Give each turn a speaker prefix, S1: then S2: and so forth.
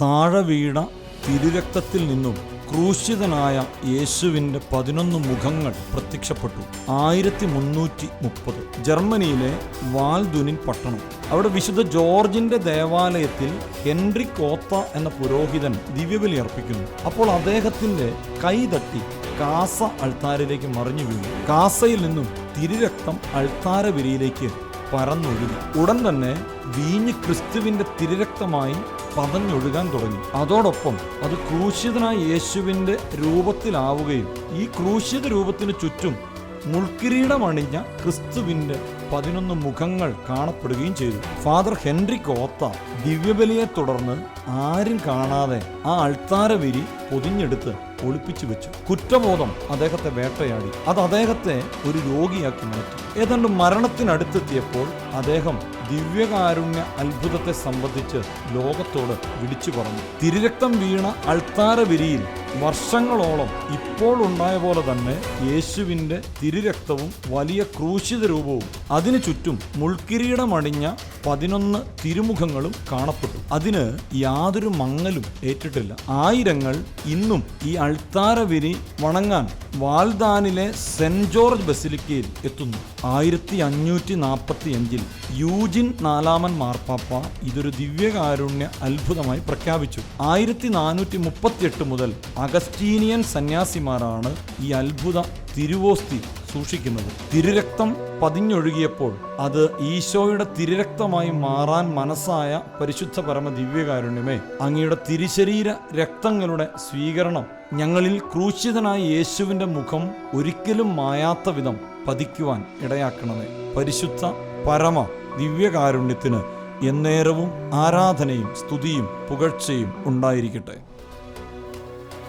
S1: താഴെ വീണ തിരുരക്തത്തിൽ നിന്നും ക്രൂശിതനായ യേശുവിന്റെ പതിനൊന്ന് മുഖങ്ങൾ പ്രത്യക്ഷപ്പെട്ടു. ആയിരത്തി മുന്നൂറ്റി മുപ്പത് ജർമ്മനിയിലെ വാൽദുനിൻ പട്ടണം. അവിടെ വിശുദ്ധ ജോർജിന്റെ ദേവാലയത്തിൽ ഹെൻറി കോത്ത എന്ന പുരോഹിതൻ ദിവ്യബലി അർപ്പിക്കുന്നു. അപ്പോൾ അദ്ദേഹത്തിന്റെ കൈ തട്ടി കാസ അൾത്താരയിലേക്ക് മറിഞ്ഞു വീണു കാസയിൽ നിന്നും തിരുരക്തം അൾത്താരവിരിയിലേക്ക് പരന്നൊഴുകി ഉടൻ തന്നെ വീഞ്ഞ് ക്രിസ്തുവിന്റെ തിരരക്തമായി പതഞ്ഞൊഴുകാൻ തുടങ്ങി. അതോടൊപ്പം അത് ക്രൂശിതനായ യേശുവിന്റെ രൂപത്തിലാവുകയും ഈ ക്രൂശിത രൂപത്തിന് ചുറ്റും മുൾക്കിരീടമണിഞ്ഞ ക്രിസ്തുവിന്റെ പതിനൊന്ന് മുഖങ്ങൾ കാണപ്പെടുകയും ചെയ്തു. ഫാദർ ഹെൻറി കോത്ത ദിവ്യബലിയെ തുടർന്ന് ആരും കാണാതെ ആ അൾത്താരവിരി പൊതിഞ്ഞെടുത്ത് ഒളിപ്പിച്ചു വെച്ചു. കുറ്റബോധം അദ്ദേഹത്തെ വേട്ടയാടി. അത് അദ്ദേഹത്തെ ഒരു രോഗിയാക്കി മാറ്റി. ഏതാണ്ട് മരണത്തിനടുത്തെത്തിയപ്പോൾ അദ്ദേഹം ദിവ്യകാരുണ്യ അത്ഭുതത്തെ സംബന്ധിച്ച് ലോകത്തോട് വിളിച്ചു പറഞ്ഞു. തിരുരക്തം വീണ അൾത്താരവിരിയിൽ വർഷങ്ങളോളം ഇപ്പോൾ ഉണ്ടായ പോലെ തന്നെ യേശുവിന്റെ തിരുരക്തവും വലിയ ക്രൂശിത രൂപവും അതിനു ചുറ്റും മുൾക്കിരീടമണിഞ്ഞ പതിനൊന്ന് തിരുമുഖങ്ങളും കാണപ്പെട്ടു. അതിന് യാതൊരു മങ്ങലും ഏറ്റിട്ടില്ല. ആയിരങ്ങൾ ഇന്നും ഈ അൾത്താരവിരി വണങ്ങാൻ വാൽദാനിലെ സെന്റ് ജോർജ് ബസിലിക്കയിൽ എത്തുന്നു. ആയിരത്തി അഞ്ഞൂറ്റി നാൽപ്പത്തി അഞ്ചിൽ യൂജിൻ നാലാമൻ മാർപ്പാപ്പ ഇതൊരു ദിവ്യകാരുണ്യ അത്ഭുതമായി പ്രഖ്യാപിച്ചു. ആയിരത്തി നാനൂറ്റി മുപ്പത്തിയെട്ട് മുതൽ അഗസ്റ്റീനിയൻ സന്യാസിമാരാണ് ഈ അത്ഭുത തിരുവോസ്തി സൂക്ഷിക്കുന്നത്. തിരുരക്തം പതിഞ്ഞൊഴുകിയപ്പോൾ അത് ഈശോയുടെ തിരുരക്തമായി മാറാൻ മനസ്സായ പരിശുദ്ധ പരമ ദിവ്യകാരുണ്യമേ അങ്ങയുടെ തിരുശരീര രക്തങ്ങളുടെ സ്വീകരണം ഞങ്ങളിൽ ക്രൂശിതനായ യേശുവിന്റെ മുഖം ഒരിക്കലും മായാത്ത വിധം പതിക്കുവാൻ ഇടയാക്കണമേ. പരിശുദ്ധ പരമ ദിവ്യകാരുണ്യത്തിന് എന്നേരവും ആരാധനയും സ്തുതിയും പുകഴ്ചയും ഉണ്ടായിരിക്കട്ടെ.